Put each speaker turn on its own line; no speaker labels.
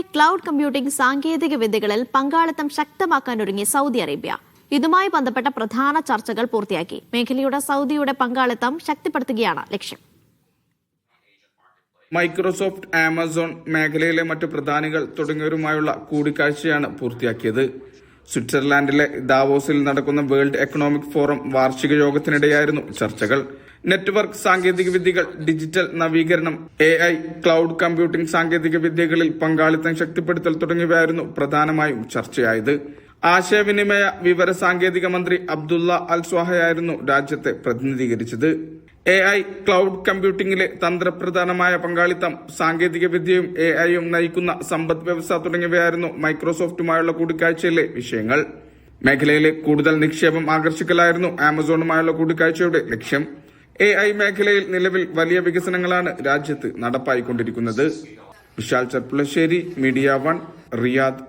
Cloud computing സാങ്കേതിക വിദ്യകളിൽ പങ്കാളിത്തം ശക്തമാക്കാൻ ഒരുങ്ങി സൗദി അറേബ്യ. ഇതുമായി ബന്ധപ്പെട്ട പ്രധാന ചർച്ചകൾ പൂർത്തിയാക്കി. മേഖലയുടെ സൗദിയുടെ പങ്കാളിത്തം ശക്തിപ്പെടുത്തുകയാണ് ലക്ഷ്യം.
മൈക്രോസോഫ്റ്റ് ആമസോൺ മേഖലയിലെ മറ്റു പ്രധാനികൾ തുടങ്ങിയവരുമായുള്ള കൂടിക്കാഴ്ചയാണ് പൂർത്തിയാക്കിയത്. സ്വിറ്റ്സർലാൻഡിലെ ദാവോസിൽ നടക്കുന്ന വേൾഡ് എക്കണോമിക് ഫോറം വാർഷിക യോഗത്തിനിടെയായിരുന്നു ചർച്ചകൾ. നെറ്റ്വർക്ക് സാങ്കേതിക വിദ്യകൾ ഡിജിറ്റൽ നവീകരണം എ ഐ ക്ലൗഡ് കമ്പ്യൂട്ടിംഗ് സാങ്കേതിക വിദ്യകളിൽ പങ്കാളിത്തം ശക്തിപ്പെടുത്തൽ തുടങ്ങിയവയായിരുന്നു പ്രധാനമായും ചർച്ചയായത്. ആശയവിനിമയ വിവര സാങ്കേതിക മന്ത്രി അബ്ദുള്ള അൽ സ്വാഹയായിരുന്നു രാജ്യത്തെ പ്രതിനിധീകരിച്ചത്. എ ഐ ക്ലൗഡ് കമ്പ്യൂട്ടിംഗിലെ തന്ത്രപ്രധാനമായ പങ്കാളിത്തം സാങ്കേതിക വിദ്യയും എ ഐയും നയിക്കുന്ന സമ്പദ് വ്യവസ്ഥ തുടങ്ങിയവയായിരുന്നു മൈക്രോസോഫ്റ്റുമായുള്ള കൂടിക്കാഴ്ചയിലെ വിഷയങ്ങൾ. മേഖലയിലെ കൂടുതൽ നിക്ഷേപം ആകർഷിക്കലായിരുന്നു ആമസോണുമായുള്ള കൂടിക്കാഴ്ചയുടെ ലക്ഷ്യം. എ ഐ മേഖലയിൽ നിലവിൽ വലിയ വികസനങ്ങളാണ് രാജ്യത്ത് നടപ്പായിക്കൊണ്ടിരിക്കുന്നത്. Vishal Cherpulassery media one Riyadh